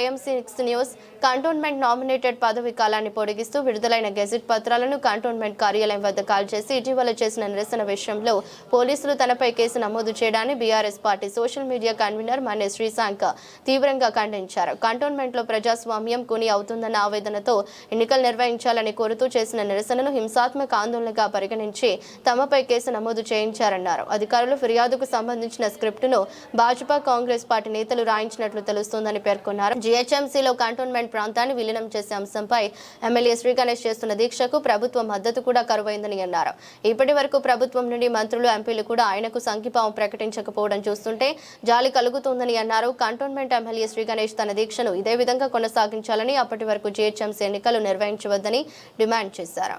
Y M six news cantonment nominated పదవి కాలాన్ని పొడిగిస్తూ విడుదలైన గెజిట్ పత్రాలను కంటోన్మెంట్ కార్యాలయం వద్ద కాల్ చేసి ఇటీవల చేసిన నిరసన విషయంలో పోలీసులు తనపై కేసు నమోదు చేయడాన్ని BRS party social media convener Manya Srishank తీవ్రంగా ఖండించారు. కంటోన్మెంట్లో ప్రజాస్వామ్యం కుని అవుతుందన్న ఆవేదనతో ఎన్నికలు నిర్వహించాలని కోరుతూ చేసిన నిరసనను హింసాత్మక ఆందోళనగా పరిగణించి తమపై కేసు నమోదు చేయించారన్నారు. అధికారులు ఫిర్యాదుకు సంబంధించిన స్క్రిప్టును భాజపా కాంగ్రెస్ పార్టీ నేతలు రాయించినట్లు తెలుస్తోందని పేర్కొన్నారు. జీహెచ్ఎంసీలో కంటోన్మెంట్ ప్రాంతాన్ని విలీనం చేసే అంశంపై ఎమ్మెల్యే శ్రీ గణేష్ చేస్తున్న దీక్షకు ప్రభుత్వ మద్దతు కూడా కరువైందని అన్నారు. ఇప్పటి వరకు ప్రభుత్వం నుండి మంత్రులు ఎంపీలు కూడా ఆయనకు సంఘీభావం ప్రకటించకపోవడం చూస్తుంటే జాలి కలుగుతుందని అన్నారు. కంటోన్మెంట్ ఎమ్మెల్యే శ్రీ గణేష్ తన దీక్షను ఇదే విధంగా కొనసాగించాలని అప్పటి వరకు జీహెచ్ఎంసీ ఎన్నికలు నిర్వహించవద్దని డిమాండ్ చేశారు.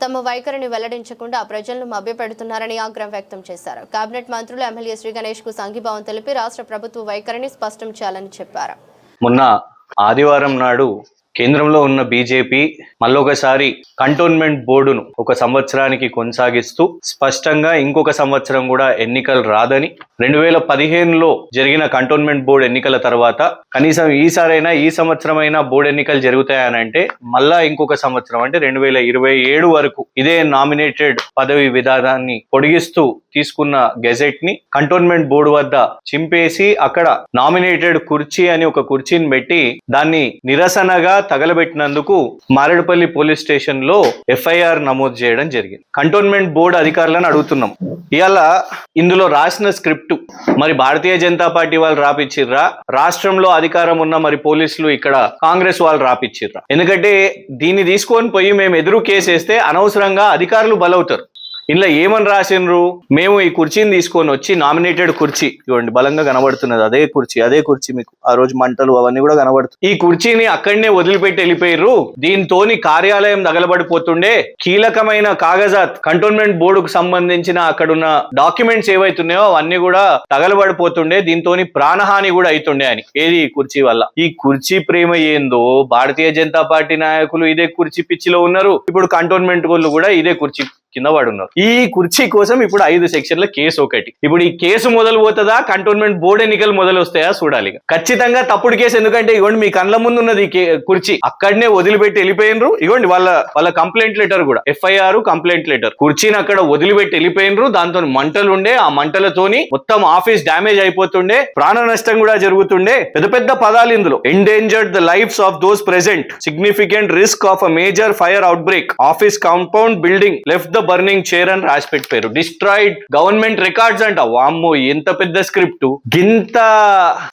తమ వైఖరిని వెల్లడించకుండా ప్రజలను మభ్యపెడుతున్నారని ఆగ్రహం వ్యక్తం చేశారు. కేబినెట్ మంత్రులు ఎమ్మెల్యే శ్రీ గణేష్కు సంఘీభావం తెలిపి రాష్ట్ర ప్రభుత్వ వైఖరిని స్పష్టం చేయాలని చెప్పారు. మొన్న ఆదివారం నాడు కేంద్రంలో ఉన్న బీజేపీ మళ్ళొకసారి కంటోన్మెంట్ బోర్డును ఒక సంవత్సరానికి కొనసాగిస్తూ స్పష్టంగా ఇంకొక సంవత్సరం కూడా ఎన్నికలు రాదని రెండు వేల పదిహేనులో జరిగిన కంటోన్మెంట్ బోర్డు ఎన్నికల తర్వాత కనీసం ఈసారైనా ఈ సంవత్సరమైనా బోర్డు ఎన్నికలు జరుగుతాయనంటే మళ్ళా ఇంకొక సంవత్సరం అంటే రెండు వేల ఇరవై ఏడు వరకు ఇదే నామినేటెడ్ పదవి విధానాన్ని పొడిగిస్తూ తీసుకున్న గెజెట్ని కంటోన్మెంట్ బోర్డు వద్ద చింపేసి అక్కడ నామినేటెడ్ కుర్చీ అని ఒక కుర్చీని పెట్టి దాన్ని నిరసనగా తగలబెట్టినందుకు మారేడుపల్లి పోలీస్ స్టేషన్లో ఎఫ్ఐఆర్ నమోదు చేయడం జరిగింది. కంటోన్మెంట్ బోర్డు అధికారులను అడుగుతున్నాం. ఇవాళ ఇందులో రాసిన స్క్రిప్ట్ మరి భారతీయ జనతా పార్టీ వాళ్ళు రాపిచ్చిర్రా? రాష్ట్రంలో అధికారం ఉన్న మరి పోలీసులు ఇక్కడ కాంగ్రెస్ వాళ్ళు రాపిచ్చిర్రా? ఎందుకంటే దీన్ని తీసుకొని పోయి మేము ఎదురు కేసేస్తే అనవసరంగా అధికారులు బలవుతారు. ఇందులో ఏమని రాసిండ్రు? మేము ఈ కుర్చీని తీసుకొని వచ్చి నామినేటెడ్ కుర్చీ చూడండి బలంగా కనబడుతున్నది అదే కుర్చీ అదే కుర్చీ మీకు ఆ రోజు మంటలు అవన్నీ కూడా కనబడుతుంది ఈ కుర్చీని అక్కడనే వదిలిపెట్టి వెళ్ళిపోయారు దీంతోని కార్యాలయం తగలబడిపోతుండే. కీలకమైన కాగజాత్ కంటోన్మెంట్ బోర్డుకు సంబంధించిన అక్కడున్న డాక్యుమెంట్స్ ఏవైతున్నాయో అవన్నీ కూడా తగలబడిపోతుండే. దీంతో ప్రాణహాని కూడా అవుతుండే అని. ఏది ఈ కుర్చీ వల్ల? ఈ కుర్చీ ప్రేమ ఏందో? భారతీయ జనతా పార్టీ నాయకులు ఇదే కుర్చీ పిచ్చిలో ఉన్నారు. ఇప్పుడు కంటోన్మెంట్ వాళ్ళు కూడా ఇదే కుర్చీ. కింద వాడు ఉన్నారు ఈ కుర్చీ కోసం ఇప్పుడు ఐదు సెక్షన్ల కేసు ఒకటి. ఇప్పుడు ఈ కేసు మొదలు పోతుందా కంటోన్మెంట్ బోర్డు ఎన్నికలు మొదలు వస్తాయా చూడాలి ఖచ్చితంగా తప్పుడు కేసు ఎందుకంటే ఇగోండి మీ కళ్ళ ముందు ఉన్నది కే- కుర్చీ. అక్కడనే వదిలిపెట్టి వెళ్ళిపోయినరు. ఇవ్వండి వాళ్ళ వాళ్ళ కంప్లైంట్ లెటర్ కూడా. ఎఫ్ఐఆర్ కంప్లైంట్ లెటర్ కుర్చీని అక్కడ వదిలిపెట్టి వెళ్ళిపోయినరు. దాంతో మంటలు ఉండే ఆ మంటలతోని మొత్తం ఆఫీస్ డ్యామేజ్ అయిపోతుండే. ప్రాణ నష్టం కూడా జరుగుతుండే. పెద్ద పెద్ద పదాలు ఇందులో. Endangered the lives of those present significant risk of a major fire outbreak office compound building left the burning chair అని రాసి పెట్టారు డిస్ట్రాయిడ్ గవర్నమెంట్ రికార్డ్స్ అంట. వామ్మో ఎంత పెద్ద స్క్రిప్ట్ గింత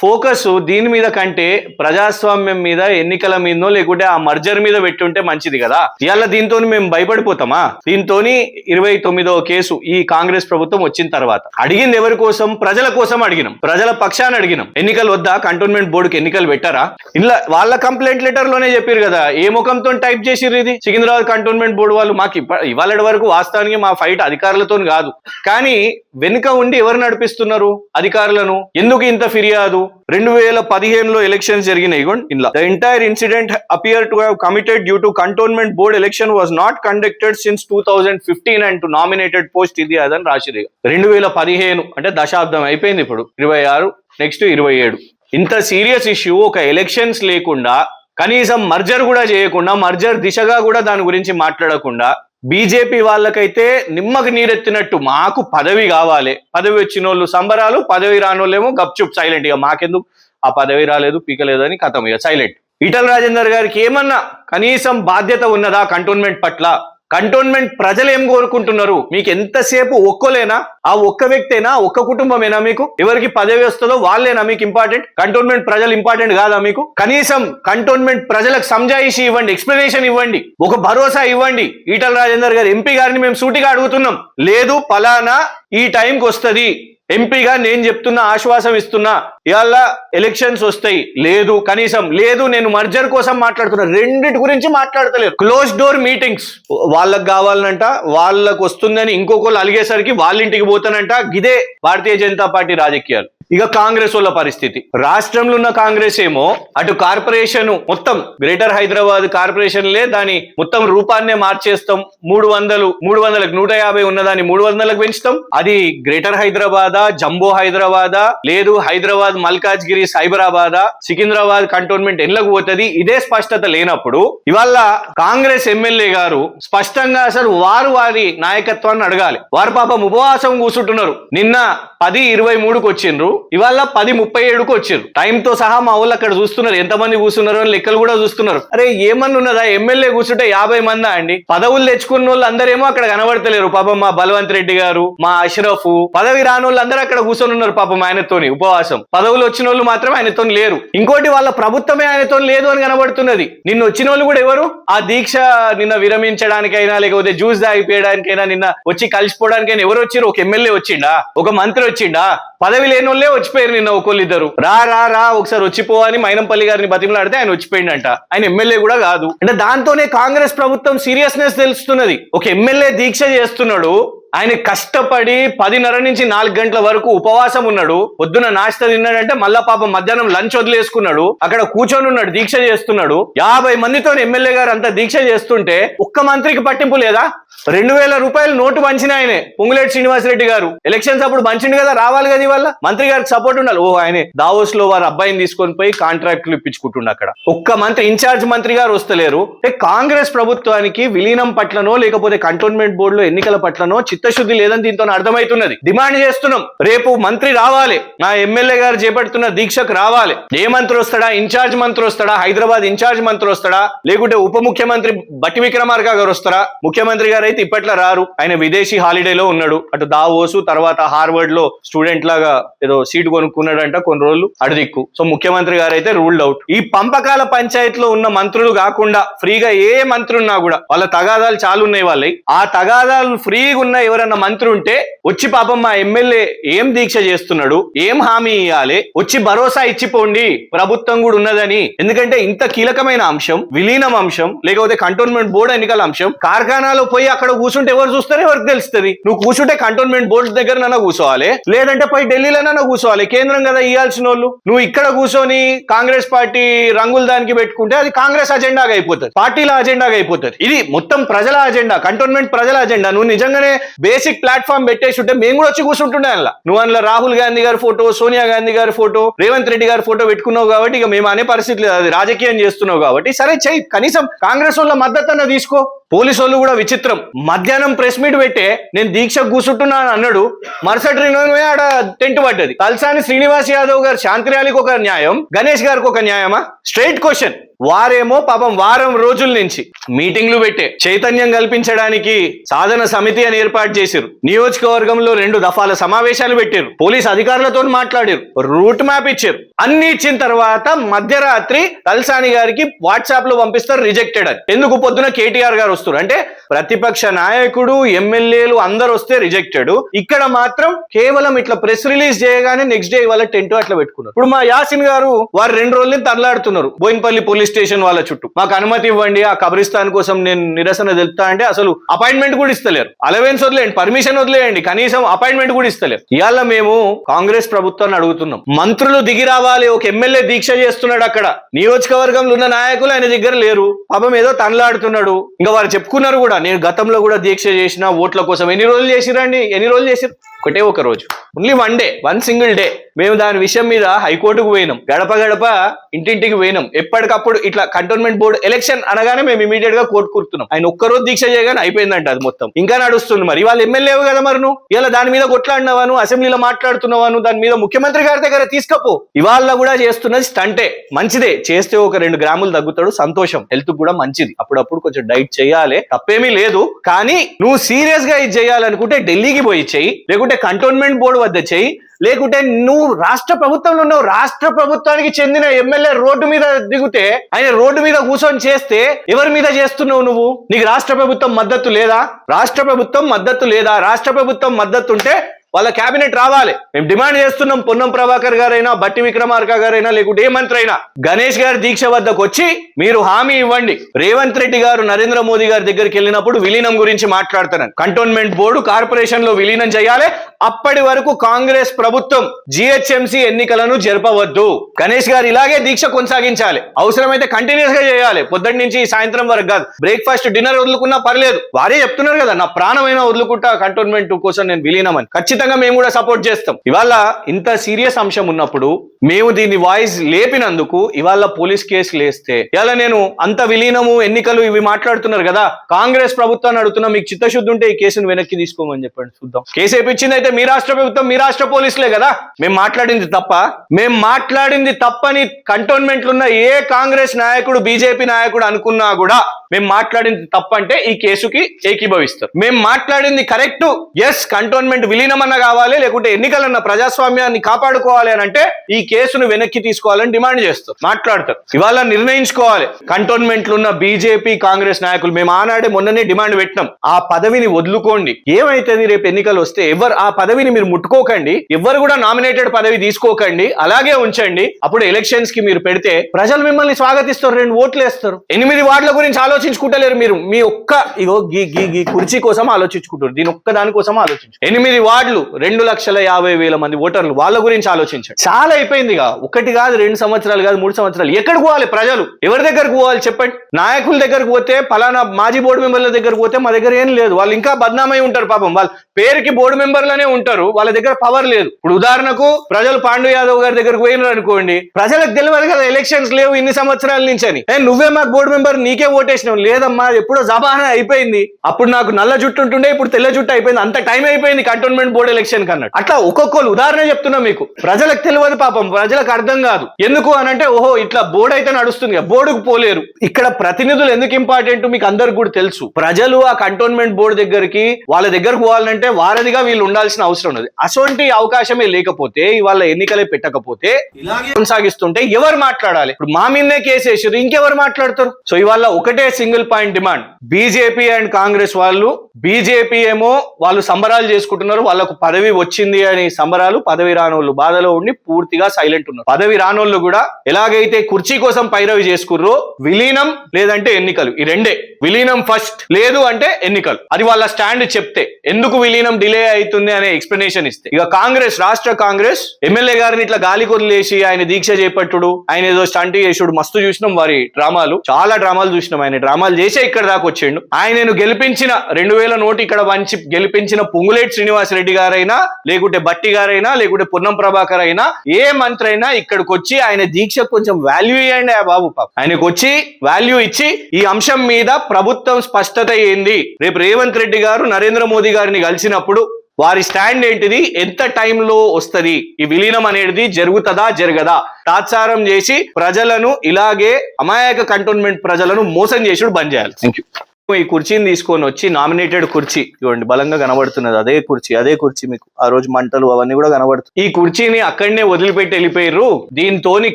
ఫోకస్ దీని మీద కంటే ప్రజాస్వామ్యం మీద ఎన్నికల మీదనో లేకుంటే ఆ మర్జర్ మీద పెట్టుంటే మంచిది కదా? ఇవాళ దీంతో మేము భయపడిపోతామా? దీంతో ఇరవై తొమ్మిదో కేసు ఈ కాంగ్రెస్ ప్రభుత్వం వచ్చిన తర్వాత. అడిగింది ఎవరి కోసం? ప్రజల కోసం అడిగినాం. ప్రజల పక్షాన్ని అడిగినాం. ఎన్నికలు వద్దా? కంటోన్మెంట్ బోర్డుకి ఎన్నికలు పెట్టారా? ఇలా వాళ్ళ కంప్లైంట్ లెటర్లోనే చెప్పారు కదా. ఏ ముఖంతో టైప్ చేసిర్రు ఇది? సికింద్రాబాద్ కంటోన్మెంట్ బోర్డు వాళ్ళు మాకు ఇవాళ వరకు వాస్తవానికి మా ఫైట్ అధికారులతో కాదు. కానీ వెనుక ఉండి ఎవరు నడిపిస్తున్నారు అధికారులను? ఎందుకు ఇంత ఫిర్యాదు? రెండు వేల పదిహేనులో ఎలక్షన్స్ జరిగినాయి ఇలా the entire incident appear to have committed due to cantonment board election was not conducted since two thousand fifteen and to nominated post ఇది అదని రాసిరు రెండు వేల పదిహేను అంటే దశాబ్దం అయిపోయింది ఇప్పుడు. ఇరవై ఆరు నెక్స్ట్ ఇరవై ఏడు. ఇంత సీరియస్ ఇష్యూ ఒక ఎలక్షన్స్ లేకుండా కనీసం మర్జర్ కూడా చేయకుండా మర్జర్ దిశగా కూడా దాని గురించి మాట్లాడకుండా బీజేపీ వాళ్ళకైతే నిమ్మకి నీరెత్తినట్టు మాకు పదవి కావాలి. పదవి వచ్చిన వాళ్ళు సంబరాలు పదవి రానోళ్ళేమో గప్చుప్ సైలెంట్ ఇక మాకెందుకు? ఆ పదవి రాలేదు పీకలేదు అని కథం ఇక. సైలెంట్ ఈటల రాజేందర్ గారికి ఏమన్నా కనీసం బాధ్యత ఉన్నదా కంటోన్మెంట్ పట్ల? కంటోన్మెంట్ ప్రజలు ఏం కోరుకుంటున్నారు? మీకు ఎంతసేపు ఒక్కలేనా? ఆ ఒక్క వ్యక్తేనా? ఒక్క కుటుంబమేనా మీకు? ఎవరికి పదవి వస్తుందో వాళ్ళేనా మీకు ఇంపార్టెంట్ కంటోన్మెంట్ ప్రజలు ఇంపార్టెంట్ కాదా మీకు? కనీసం కంటోన్మెంట్ ప్రజలకు సంజాయిషి ఇవ్వండి ఎక్స్ప్లెనేషన్ ఇవ్వండి ఒక భరోసా ఇవ్వండి. ఈటల రాజేందర్ గారు ఎంపీ గారిని మేము సూటిగా అడుగుతున్నాం. లేదు పలానా ఈ టైంకి వస్తుంది. ఎంపీగా నేను చెప్తున్నా ఆశ్వాసం ఇస్తున్నా. ఇవాళ ఎలక్షన్స్ వస్తాయి. లేదు కనీసం లేదు నేను మర్జర్ కోసం మాట్లాడుతున్నా. రెండిటి గురించి మాట్లాడతలేదు. Close door meetings. వాళ్ళకి కావాలనంట వాళ్ళకు వస్తుందని ఇంకొకళ్ళు అలిగేసరికి వాళ్ళ ఇంటికి పోతానంట. ఇదే భారతీయ జనతా పార్టీ రాజకీయాలు. ఇక కాంగ్రెస్ వాళ్ళ పరిస్థితి. రాష్ట్రంలో ఉన్న కాంగ్రెస్ ఏమో అటు కార్పొరేషన్ మొత్తం గ్రేటర్ హైదరాబాద్ కార్పొరేషన్లే దాని మొత్తం రూపాన్నే మార్చేస్తాం. మూడు వందలు మూడు వందలకు నూట యాభై ఉన్నదాన్ని మూడు వందలకు పెంచుతాం. అది గ్రేటర్ హైదరాబాదా జంబో హైదరాబాదా లేదు హైదరాబాద్ మల్కాజ్గిరి సైబరాబాదా సికింద్రాబాద్ కంటోన్మెంట్ ఎల్లకు పోతుంది? ఇదే స్పష్టత లేనప్పుడు ఇవాళ కాంగ్రెస్ ఎమ్మెల్యే గారు స్పష్టంగా అసలు వారు వారి నాయకత్వాన్ని అడగాలి. వారు పాపం ఉపవాసం కూర్చుంటున్నారు. నిన్న పది ఇరవై మూడుకు వచ్చిండ్రు. ఇవాళ పది ముప్పై ఏడుకు వచ్చిండ్రు టైం తో సహా మా వాళ్ళు అక్కడ చూస్తున్నారు. ఎంతమంది కూర్చున్నారు అని లెక్కలు కూడా చూస్తున్నారు. అరే ఏమన్నా ఉన్నదా? ఎమ్మెల్యే కూర్చుంటే యాభై మందా అండి? పదవులు తెచ్చుకున్న వాళ్ళు అందరేమో అక్కడ కనబడతలేరు. పాపం మా బలవంత్ రెడ్డి గారు మా అష్రఫ్ పదవి రాని వాళ్ళు అందరూ అక్కడ కూర్చొని ఉన్నారు పాపం ఆయనతోని ఉపవాసం. పదవులు వచ్చిన వాళ్ళు మాత్రం ఆయనతో లేరు. ఇంకోటి వాళ్ళ ప్రభుత్వమే ఆయనతో లేదు అని కనబడుతున్నది. నిన్న వచ్చిన వాళ్ళు కూడా ఎవరు? ఆ దీక్ష నిన్న విరమించడానికైనా లేకపోతే జ్యూస్ తాగిపోయడానికైనా నిన్న వచ్చి కలిసిపోవడానికైనా ఎవరు వచ్చిరు? ఒక ఎమ్మెల్యే వచ్చిండా? ఒక మంత్రి వచ్చిండా? పదవి లేని వాళ్ళే వచ్చిపోయారు నిన్న ఒకళ్ళిద్దరు రా రా రా ఒకసారి వచ్చిపో అని మైనంపల్లి గారిని బతిమలాడితే ఆయన వచ్చిపోయిందంట ఆయన ఎమ్మెల్యే కూడా కాదు. అంటే దాంతోనే కాంగ్రెస్ ప్రభుత్వం సీరియస్నెస్ తెలుస్తున్నది. ఒక ఎమ్మెల్యే దీక్ష చేస్తున్నాడు. ఆయన కష్టపడి పదిన్నర నుంచి నాలుగు గంటల వరకు ఉపవాసం ఉన్నాడు. పొద్దున నాస్తా తిన్నాడంటే మళ్ళా పాపం మధ్యాహ్నం లంచ్ వదిలేసుకున్నాడు. అక్కడ కూర్చొని ఉన్నాడు దీక్ష చేస్తున్నాడు. యాభై మందితో ఎమ్మెల్యే గారు అంతా దీక్ష చేస్తుంటే ఒక్క మంత్రికి పట్టింపు లేదా? రెండు వేల రూపాయలు నోటు పంచిన ఆయనే. పొంగులేటి శ్రీనివాసరెడ్డి గారు. ఎలక్షన్స్ అప్పుడు పంచిండు కదా రావాలి కదా ఇవాళ? మంత్రి గారికి సపోర్ట్ ఉండాలి. ఓ ఆయనే దావోస్లో వారి అబ్బాయిని తీసుకొని పోయి కాంట్రాక్ట్లు ఇప్పించుకుంటుండ అక్కడ. ఒక్క మంత్రి ఇన్ఛార్జ్ మంత్రి గారు వస్తలేరు. అంటే కాంగ్రెస్ ప్రభుత్వానికి విలీనం పట్లనో లేకపోతే కంటోన్మెంట్ బోర్డులో ఎన్నికల పట్లనో చిత్తశుద్ధి లేదని దీంతో అర్థమవుతున్నది. డిమాండ్ చేస్తున్నాం. రేపు మంత్రి రావాలి. నా ఎమ్మెల్యే గారు చేపడుతున్న దీక్షకు రావాలి. ఏ మంత్రి వస్తాడా? ఇన్ఛార్జ్ మంత్రి వస్తాడా? హైదరాబాద్ ఇన్ఛార్జ్ మంత్రి వస్తాడా? లేకుంటే ఉప ముఖ్యమంత్రి బట్టి విక్రమార్క గారు వస్తారా? ముఖ్యమంత్రి గారు అయితే ఇప్పట్లో రారు ఆయన విదేశీ హాలిడేలో ఉన్నాడు. అటు దావోసు తర్వాత హార్వర్డ్లో స్టూడెంట్ లాగా ఏదో సీట్ కొనుక్కున్నాడంట కొన్ని రోజులు అడదిక్కు సో ముఖ్యమంత్రి గారు అయితే రూల్డ్ అవుట్ ఈ పంపకాల పంచాయతీలో ఉన్న మంత్రులు కాకుండా ఫ్రీగా ఏ మంత్రి ఉన్నా కూడా వాళ్ళ తగాదాలు చాలు ఉన్నాయి వాళ్ళవి. ఆ తగాదాలు ఫ్రీగా ఉన్న ఎవరన్నా మంత్రి ఉంటే వచ్చి పాపం మా ఎమ్మెల్యే ఏం దీక్ష చేస్తున్నాడు ఏం హామీ ఇవ్వాలి వచ్చి భరోసా ఇచ్చిపోండి ప్రభుత్వం కూడా ఉన్నదని. ఎందుకంటే ఇంత కీలకమైన అంశం విలీనం అంశం లేకపోతే కంటోన్మెంట్ బోర్డు ఎన్నికల అంశం కార్ఖానాలో పోయి అక్కడ కూర్చుంటే ఎవరు చూస్తారో? ఎవరికి తెలుస్తుంది? నువ్వు కూర్చుంటే కంటోన్మెంట్ బోర్డు దగ్గర నన్న కూర్చోవాలి. లేదంటే పై ఢిల్లీలోనైనా కూర్చోవాలి. కేంద్రం కదా ఇవ్వాల్సిన వాళ్ళు నువ్వు ఇక్కడ కూర్చొని కాంగ్రెస్ పార్టీ రంగులు దానికి పెట్టుకుంటే అది కాంగ్రెస్ అజెండాగా అయిపోతుంది. పార్టీల అజెండాగా అయిపోతుంది. ఇది మొత్తం ప్రజల అజెండా కంటోన్మెంట్ ప్రజల అజెండా. నువ్వు నిజంగానే బేసిక్ ప్లాట్ఫామ్ పెట్టేసి ఉంటే మేము కూడా వచ్చి కూర్చుంటుండే అందులో. నువ్వు అందులో రాహుల్ గాంధీ గారి ఫోటో సోనియా గాంధీ గారి ఫోటో రేవంత్ రెడ్డి గారి ఫోటో పెట్టుకున్నావు కాబట్టి ఇక మేము అనే పరిస్థితి లేదు. అది రాజకీయం చేస్తున్నావు కాబట్టి సరే చెయ్యి. కనీసం కాంగ్రెస్ వాళ్ళ మద్దతు అన్న తీసుకో. పోలీసు వాళ్ళు కూడా విచిత్రం. మధ్యాహ్నం ప్రెస్ మీట్ పెట్టే నేను దీక్ష కూర్చుంటున్నాను అన్నాడు. మరుసటి రినోమే ఆడ టెంట్ పడ్డది. తలసాని శ్రీనివాస్ యాదవ్ గారు శాంతి ర్యాలీకి ఒక న్యాయం గణేష్ గారికి ఒక న్యాయమా? స్ట్రైట్ క్వశ్చన్ వారేమో పాపం వారం రోజుల నుంచి మీటింగ్లు పెట్టే చైతన్యం కల్పించడానికి సాధన సమితి అని ఏర్పాటు చేశారు నియోజకవర్గంలో రెండు దఫాల సమావేశాలు పెట్టారు పోలీస్ అధికారులతో మాట్లాడారు రూట్ మ్యాప్ ఇచ్చారు అన్ని ఇచ్చిన తర్వాత మధ్యరాత్రి తలసాని గారికి వాట్సాప్లో పంపిస్తారు రిజెక్టెడ్ అని. ఎందుకు? పొద్దున కేటీఆర్ గారు వస్తారు అంటే ప్రతిపక్ష నాయకుడు ఎమ్మెల్యేలు అందరు వస్తే రిజెక్టెడ్ ఇక్కడ మాత్రం కేవలం ఇట్లా ప్రెస్ రిలీజ్ చేయగానే నెక్స్ట్ డే వాళ్ళ టెంట్ అట్లా పెట్టుకున్నారు. ఇప్పుడు మా యాసిన్ గారు వారు రెండు రోజులు తరలాడుతున్నారు. బోయినపల్లి పోలీస్ స్టేషన్ వాళ్ళ చుట్టూ. మాకు అనుమతి ఇవ్వండి ఆ కబ్రిస్తాన్ కోసం నేను నిరసన తెలుపుతా అంటే అసలు అపాయింట్మెంట్ కూడా ఇస్తలేరు. అలవెన్స్ వదిలేయండి పర్మిషన్ వదిలేయండి కనీసం అపాయింట్మెంట్ కూడా ఇస్తలేరు. ఇవాళ మేము కాంగ్రెస్ ప్రభుత్వాన్ని అడుగుతున్నాం. మంత్రులు దిగి రావాలి ఒక ఎమ్మెల్యే దీక్ష చేస్తున్నాడు అక్కడ. నియోజకవర్గంలో ఉన్న నాయకులు ఆయన దగ్గర లేరు. పాపం ఏదో తనలాడుతున్నాడు. ఇంకా వారు చెప్పుకున్నారు కూడా నేను గతంలో కూడా దీక్ష చేసిన ఓట్ల కోసం ఎన్ని రోజులు చేసిరండి ఎన్ని రోజులు చేసిరు ఒకటే ఒక రోజు. Only one day one single day మేము దాని విషయం మీద హైకోర్టుకు పోయినాం. గడప గడప ఇంటింటికి పోయినాం. ఎప్పటికప్పుడు ఇట్లా కంటోన్మెంట్ బోర్డు ఎలక్షన్ అనగానే మేము ఇమీడియట్గా కోర్టు కూర్చున్నాం. ఆయన ఒక్కరోజు దీక్ష చేయగానే అయిపోయిందంట అది మొత్తం. ఇంకా నడుస్తుంది మరి. వాళ్ళు ఎమ్మెల్యేవు కదా మరి నువ్వు? ఇలా దాని మీద కొట్లాడినవాను అసెంబ్లీలో మాట్లాడుతున్నవాను దాని మీద ముఖ్యమంత్రి గారి దగ్గర తీసుకపో. ఇవాళ కూడా చేస్తున్నది స్టంటే. మంచిదే. చేస్తే ఒక రెండు గ్రాములు తగ్గుతాడు. సంతోషం. హెల్త్ కూడా మంచిది. అప్పుడప్పుడు కొంచెం డైట్ చేయాలి. తప్పేమీ లేదు. కానీ నువ్వు సీరియస్గా ఇది చేయాలనుకుంటే ఢిల్లీకి పోయి చెయ్యి లేకుంటే కంటోన్మెంట్ బోర్డు వద్ద చేయి. లేకుంటే నువ్వు రాష్ట్ర ప్రభుత్వంలో ఉన్నావు. రాష్ట్ర ప్రభుత్వానికి చెందిన ఎమ్మెల్యే రోడ్డు మీద దిగుతే ఆయన రోడ్డు మీద కూర్చొని చేస్తే ఎవరి మీద చేస్తున్నావు నువ్వు? నీకు రాష్ట్ర ప్రభుత్వం మద్దతు లేదా? రాష్ట్ర ప్రభుత్వం మద్దతు లేదా? రాష్ట్ర ప్రభుత్వం మద్దతు ఉంటే వాళ్ళ కేబినెట్ రావాలి. మేము డిమాండ్ చేస్తున్నాం పొన్నం ప్రభాకర్ గారైనా బట్టి విక్రమార్క గారైనా లేకుంటే ఏ మంత్రి అయినా గణేష్ గారి దీక్ష వద్దకు వచ్చి మీరు హామీ ఇవ్వండి. రేవంత్ రెడ్డి గారు నరేంద్ర మోదీ గారి దగ్గరికి వెళ్ళినప్పుడు విలీనం గురించి మాట్లాడుతున్నాను కంటోన్మెంట్ బోర్డు కార్పొరేషన్లో విలీనం చేయాలి. అప్పటి వరకు కాంగ్రెస్ ప్రభుత్వం జిహెచ్ఎంసీ ఎన్నికలను జరపవద్దు. గణేష్ గారు ఇలాగే దీక్ష కొనసాగించాలి. అవసరమైతే కంటిన్యూస్గా చేయాలి. పొద్దుటి నుంచి సాయంత్రం వరకు కాదు. బ్రేక్ఫాస్ట్ డిన్నర్ వదులుకున్నా పర్లేదు. వారే చెప్తున్నారు కదా నా ప్రాణమైన వదులుకుంటా కంటోన్మెంట్ కోసం నేను విలీనమని. ఖచ్చితంగా మేము కూడా సపోర్ట్ చేస్తాం. ఇవాళ ఇంత సీరియస్ అంశం ఉన్నప్పుడు మేము దీన్ని వాయిస్ లేపినందుకు ఇవాళ పోలీస్ కేసులు వేస్తే ఇవాళ నేను అంత విలీనము ఎన్నికలు ఇవి మాట్లాడుతున్నారు కదా కాంగ్రెస్ ప్రభుత్వాన్ని అడుగుతున్నా మీకు చిత్తశుద్ధి ఉంటే ఈ కేసును వెనక్కి తీసుకోమని చెప్పండి చూద్దాం. కేసు వేపించింది అయితే మీ రాష్ట్ర ప్రభుత్వం మీ రాష్ట్ర పోలీసులే కదా. మేము మాట్లాడింది తప్ప మేము మాట్లాడింది తప్పని కంటోన్మెంట్లు ఉన్న ఏ కాంగ్రెస్ నాయకుడు బీజేపీ నాయకుడు అనుకున్నా కూడా మేము మాట్లాడింది తప్పంటే ఈ కేసుకి ఏకీభవిస్తారు మేము మాట్లాడింది కరెక్ట్ ఎస్ కంటోన్మెంట్ విలీనమన్న కావాలి లేకుంటే ఎన్నికలన్న ప్రజాస్వామ్యాన్ని కాపాడుకోవాలి అని అంటే ఈ కేసును వెనక్కి తీసుకోవాలని డిమాండ్ చేస్తారు మాట్లాడతారు ఇవాళ నిర్ణయించుకోవాలి. కంటోన్మెంట్లు ఉన్న బీజేపీ కాంగ్రెస్ నాయకులు మేము ఆనాడే మొన్ననే డిమాండ్ పెట్టినాం. ఆ పదవిని వదులుకోండి. ఏమైతుంది రేపు ఎన్నికలు వస్తే ఎవరు ఆ పదవిని మీరు ముట్టుకోకండి. ఎవరు కూడా నామినేటెడ్ పదవి తీసుకోకండి. అలాగే ఉంచండి. అప్పుడు ఎలక్షన్స్కి మీరు పెడితే ప్రజలు మిమ్మల్ని స్వాగతిస్తారు రెండు ఓట్లు వేస్తారు. ఎనిమిది వార్డుల గురించి ఆలోచించుకుంటలేరు మీరు. మీ ఒక్క ఇగో గీ గీ గీ కుర్చీ కోసం ఆలోచించుకుంటారు దీని ఒక్క దాని కోసం ఆలోచించు ఎనిమిది వార్డులు రెండు లక్షల యాభై వేల మంది ఓటర్లు వాళ్ళ గురించి ఆలోచించారు చాలా అయిపోయింది ఒకటి కాదు రెండు సంవత్సరాలు కాదు మూడు సంవత్సరాలు. ఎక్కడికి పోవాలి ప్రజలు? ఎవరి దగ్గరకు పోవాలి చెప్పండి? నాయకుల దగ్గరకు పోతే పలానా మాజీ బోర్డు మెంబర్ల దగ్గరకు పోతే మా దగ్గర ఏం లేదు. వాళ్ళు ఇంకా బద్నామై ఉంటారు పాపం. వాళ్ళ పేరుకి బోర్డు మెంబర్లనే ఉంటారు. వాళ్ళ దగ్గర పవర్ లేదు. ఇప్పుడు ఉదాహరణకు ప్రజలు పాండు యాదవ్ గారి దగ్గరకు పోయినారు అనుకోండి ప్రజలకు తెలియదు కదా ఎలక్షన్స్ లేవు ఇన్ని సంవత్సరాల నుంచి అని నువ్వే మాకు బోర్డు మెంబర్ నీకే ఓటేసినావు లేదమ్మా ఎప్పుడో జబానా అయిపోయింది. అప్పుడు నాకు నల్ల జుట్టు ఉంటుండే ఇప్పుడు తెల్ల జుట్టు అయిపోయింది. అంత టైం అయిపోయింది కంటోన్మెంట్ బోర్డు ఎలక్షన్ కన్నాడు అట్లా ఒక్కొక్కరు ఉదాహరణ చెప్తున్నా మీకు. ప్రజలకు తెలియదు పాపం ప్రజలకు అర్థం కాదు. ఎందుకు అని అంటే ఓహో ఇట్లా బోర్డు అయితే నడుస్తుంది బోర్డుకు పోలేరు. ఇక్కడ ప్రతినిధులు ఎందుకు ఇంపార్టెంట్ మీకు అందరికి కూడా తెలుసు. ప్రజలు ఆ కంటోన్మెంట్ బోర్డు దగ్గరికి వాళ్ళ దగ్గరకు పోవాలంటే వారధిగా వీళ్ళు ఉండాల్సిన అవసరం ఉన్నది. అటువంటి అవకాశమే లేకపోతే ఇవాళ ఎన్నికలే పెట్టకపోతే ఇలాగే కొనసాగిస్తుంటే ఎవరు మాట్లాడాలి? ఇప్పుడు మా మీదనే కేసు వేసారు ఇంకెవరు మాట్లాడతారు? సో ఇవాళ ఒకటే single point demand. BJP and Congress వాళ్ళు బీజేపీ ఏమో వాళ్ళు సంబరాలు చేసుకుంటున్నారు వాళ్ళకు పదవి వచ్చింది అని సంబరాలు పదవి రానోళ్ళు బాధలో ఉండి పూర్తిగా సైలెంట్ ఉన్నారు. పదవి రానోళ్ళు కూడా ఎలాగైతే కుర్చీ కోసం పైరవి చేసుకుర్రో విలీనం లేదంటే ఎన్నికలు. ఈ రెండే. విలీనం ఫస్ట్. లేదు అంటే ఎన్నికలు. అది వాళ్ళ స్టాండ్ చెప్తే. ఎందుకు విలీనం డిలే అవుతుంది అనే ఎక్స్ప్లెనేషన్ ఇస్తే. ఇక కాంగ్రెస్ రాష్ట్ర కాంగ్రెస్ ఎమ్మెల్యే గారిని ఇట్లా గాలి కొదిలేసి ఆయన దీక్ష చేపట్టుడు ఆయన ఏదో స్టంట్ చేసుడు మస్తు చూసినాం వారి డ్రామాలు. చాలా డ్రామాలు చూసినాం ఆయన డ్రామాలు చేసే ఇక్కడ దాకా వచ్చిండు. ఆయనను గెలిపించిన రెండు వేల నోటు ఇక్కడ వంచి గెలిపించిన పొంగులేటి శ్రీనివాస్ రెడ్డి గారైనా లేకుంటే బట్టి గారైనా లేకుంటే పొన్నం ప్రభాకర్ అయినా ఏ మంత్రి అయినా ఇక్కడికి వచ్చి ఆయన దీక్ష కొంచెం వాల్యూ ఇవ్వండి ఆ బాబు పాప. ఆయనకు వచ్చి వాల్యూ ఇచ్చి ఈ అంశం మీద ప్రభుత్వం స్పష్టత ఏంది? రేపు రేవంత్ రెడ్డి గారు నరేంద్ర మోదీ గారిని కలిసినప్పుడు వారి స్టాండ్ ఏంటిది? ఎంత టైంలో వస్తది? ఈ విలీనం అనేది జరుగుతుందా? జరగదా? తాత్సారం చేసి ప్రజలను ఇలాగే అమాయక కంటోన్మెంట్ ప్రజలను మోసం చేసుడు బంద్ చేయాలి. థ్యాంక్ యూ ఈ కుర్చీని తీసుకొని వచ్చి నామినేటెడ్ కుర్చీ చూడండి బలంగా కనబడుతున్నది. అదే కుర్చీ అదే కుర్చీ మీకు. ఆ రోజు మంటలు అవన్నీ కూడా కనబడుతుంది ఈ కుర్చీని అక్కడనే వదిలిపెట్టి వెళ్ళిపోయారు దీంతోని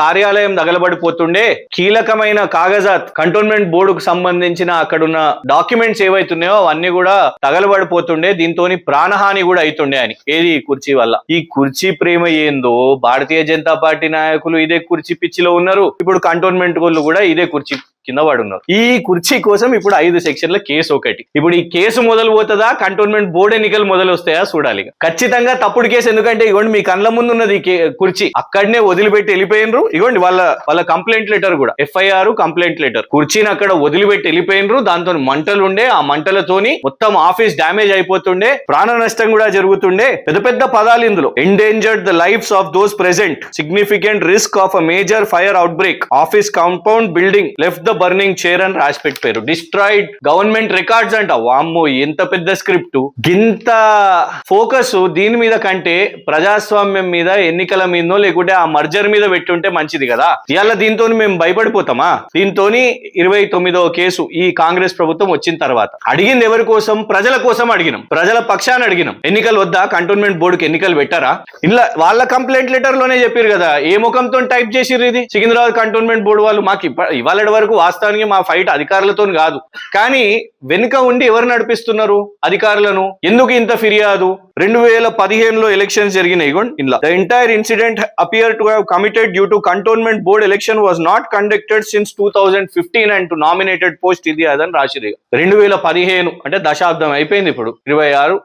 కార్యాలయం తగలబడిపోతుండే. కీలకమైన కాగజాత్ కంటోన్మెంట్ బోర్డుకు సంబంధించిన అక్కడున్న డాక్యుమెంట్స్ ఏవైతున్నాయో అవన్నీ కూడా తగలబడిపోతుండే. దీంతోని ప్రాణహాని కూడా అవుతుండే అని ఏది ఈ కుర్చీ వల్ల. ఈ కుర్చీ ప్రేమ ఏందో? భారతీయ జనతా పార్టీ నాయకులు ఇదే కుర్చీ పిచ్చిలో ఉన్నారు. ఇప్పుడు కంటోన్మెంట్ వాళ్ళు కూడా ఇదే కుర్చీ. కింద వాడు ఉన్నారు ఈ కుర్చీ కోసం ఇప్పుడు ఐదు సెక్షన్ల కేసు ఒకటి. ఇప్పుడు ఈ కేసు మొదలు పోతుందా కంటోన్మెంట్ బోర్డు ఎన్నికలు మొదలు వస్తాయా చూడాలి ఖచ్చితంగా తప్పుడు కేసు ఎందుకంటే ఇగోండి మీ కళ్ళ ముందు ఉన్నది కే- కుర్చీ. అక్కడనే వదిలిపెట్టి వెళ్ళిపోయినరు. ఇవ్వండి వాళ్ళ వాళ్ళ కంప్లైంట్ లెటర్ కూడా. ఎఫ్ఐఆర్ కంప్లైంట్ లెటర్ కుర్చీని అక్కడ వదిలిపెట్టి వెళ్ళిపోయినరు. దాంతో మంటలు ఉండే ఆ మంటలతోని మొత్తం ఆఫీస్ డ్యామేజ్ అయిపోతుండే. ప్రాణ నష్టం కూడా జరుగుతుండే. పెద్ద పెద్ద పదాలు ఇందులో. Endangered the lives of those present significant risk of a major fire outbreak office compound building left the burning chair అని రాసి పెట్టారు డిస్ట్రాయిడ్ గవర్నమెంట్ రికార్డ్స్ అంట. వామ్మో ఎంత పెద్ద స్క్రిప్ట్ గింత ఫోకస్ దీని మీద కంటే ప్రజాస్వామ్యం మీద ఎన్నికల మీదనో లేకుంటే ఆ మర్జర్ మీద పెట్టుంటే మంచిది కదా. ఇవాళ దీంతో మేము భయపడిపోతామా? దీంతో ఇరవై తొమ్మిదో కేసు ఈ కాంగ్రెస్ ప్రభుత్వం వచ్చిన తర్వాత. అడిగింది ఎవరి కోసం? ప్రజల కోసం అడిగినాం. ప్రజల పక్షాన్ని అడిగినాం. ఎన్నికలు వద్దా? కంటోన్మెంట్ బోర్డుకి ఎన్నికలు పెట్టారా? ఇలా వాళ్ళ కంప్లైంట్ లెటర్లోనే చెప్పారు కదా. ఏ ముఖంతో టైప్ చేసిర్రు ఇది? సికింద్రాబాద్ కంటోన్మెంట్ బోర్డు వాళ్ళు మాకు ఇవాళ వరకు వాస్తవానికి మా ఫైట్ అధికారులతో కాదు. కానీ వెనుక ఉండి ఎవరు నడిపిస్తున్నారు అధికారులను? ఎందుకు ఇంత ఫిర్యాదు? రెండు వేల పదిహేనులో ఎలక్షన్స్ జరిగినాయి ఇలా the entire incident appear to have committed due to cantonment board election was not conducted since two thousand fifteen and to nominated post ఇది అదని రాసిరు రెండు వేల పదిహేను అంటే దశాబ్దం అయిపోయింది ఇప్పుడు. ఇరవై ఆరు